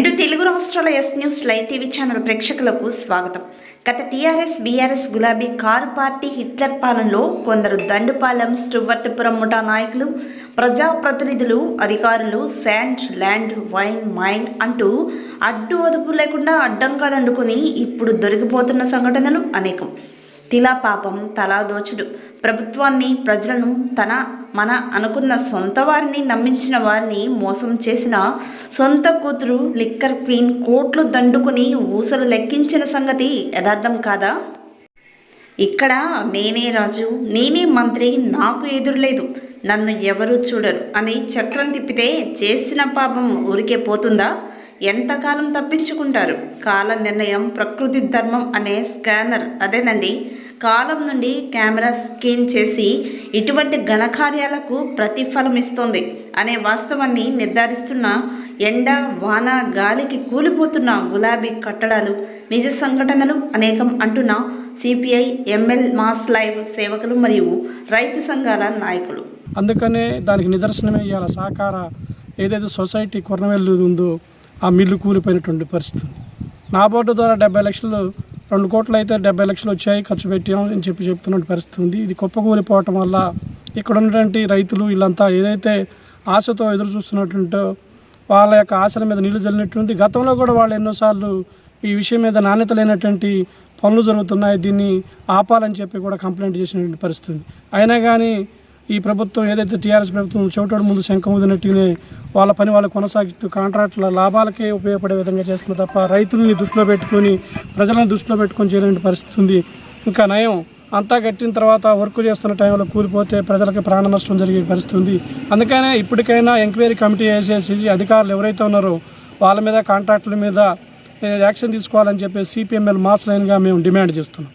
రెండు తెలుగు రాష్ట్రాల S news live TV channel ప్రేక్షకులకు స్వాగతం. గత టీఆర్ఎస్ బీఆర్ఎస్ గులాబీ కారు పార్టీ హిట్లర్ పాలనలో కొందరు దండుపాలెం స్టువర్ట్పురం ముఠా నాయకులు ప్రజాప్రతినిధులు అధికారులు శాండ్ ల్యాండ్ వైన్ మైన్ అంటూ అడ్డు అదుపు లేకుండా అడ్డంగా దండుకొని ఇప్పుడు దొరికిపోతున్న సంఘటనలు అనేకం. తిలా పాపం తలా దోచుడు. ప్రభుత్వాన్ని ప్రజలను తన మన అనుకున్న సొంత వారిని నమ్మించిన వారిని మోసం చేసిన సొంత కూతురు లిక్కర్ క్వీన్ కోట్లు దండుకుని ఊసలు లెక్కించిన సంగతి యథార్థం కాదా? ఇక్కడ నేనే రాజు నేనే మంత్రి నాకు ఎదురులేదు. నన్ను ఎవరూ చూడరు. అని చక్రం తిప్పితే చేసిన పాపం ఊరికే పోతుందా? ఎంతకాలం తప్పించుకుంటారు? కాల నిర్ణయం ప్రకృతి ధర్మం అనే స్కానర్. అదేనండి కాలం నుండి కెమెరా స్కేన్ చేసి ఇటువంటి ఘనకార్యాలకు ప్రతిఫలం ఇస్తుంది అనే వాస్తవాన్ని నిర్ధారిస్తున్న ఎండ వాన గాలికి కూలిపోతున్న గులాబీ కట్టడాలు నిజ సంఘటనలు అనేకం అంటున్న సిపిఐ ఎంఎల్ మాస్ లైవ్ సేవకులు మరియు రైతు సంఘాల నాయకులు. అందుకనే దానికి నిదర్శనమే ఇవాళ సహకార. ఏదైతే సొసైటీ కొర్నవెల్లు ఉందో ఆ మిల్లు కూలిపోయినటువంటి పరిస్థితి ఉంది. నా బోర్డు ద్వారా డెబ్బై లక్షలు రెండు కోట్లు అయితే డెబ్బై లక్షలు వచ్చాయి ఖర్చు పెట్టాం అని చెప్పి చెప్తున్న పరిస్థితి ఉంది. ఇది కుప్పకూలిపోవటం వల్ల ఇక్కడ ఉన్నటువంటి రైతులు వీళ్ళంతా ఏదైతే ఆశతో ఎదురు చూస్తున్నట్టుంటో వాళ్ళ యొక్క ఆశల మీద నీళ్ళు జల్లినట్టుంది. గతంలో కూడా వాళ్ళు ఎన్నోసార్లు ఈ విషయం మీద నాణ్యత లేనటువంటి పనులు జరుగుతున్నాయి దీన్ని ఆపాలని చెప్పి కూడా కంప్లైంట్ చేసినటువంటి పరిస్థితి అయినా కానీ ఈ ప్రభుత్వం ఏదైతే టీఆర్ఎస్ ప్రభుత్వం చోటోడు ముందు శంఖం ఊదినట్టుగానే వాళ్ళ పని వాళ్ళు కొనసాగిస్తూ కాంట్రాక్టుల లాభాలకే ఉపయోగపడే విధంగా చేస్తున్న తప్ప రైతుల్ని దృష్టిలో పెట్టుకొని ప్రజలను దృష్టిలో పెట్టుకొని చేయలేని పరిస్థితి ఉంది. ఇంకా నయం అంతా కట్టిన తర్వాత వర్క్ చేస్తున్న టైంలో కూలిపోతే ప్రజలకు ప్రాణ నష్టం జరిగే పరిస్థితి ఉంది. అందుకనే ఇప్పటికైనా ఎంక్వైరీ కమిటీ వేసేసి అధికారులు ఎవరైతే ఉన్నారో వాళ్ళ మీద కాంట్రాక్టుల మీద యాక్షన్ తీసుకోవాలని చెప్పి సిపిఎంఎల్ మాస్ లైన్గా మేము డిమాండ్ చేస్తున్నాం.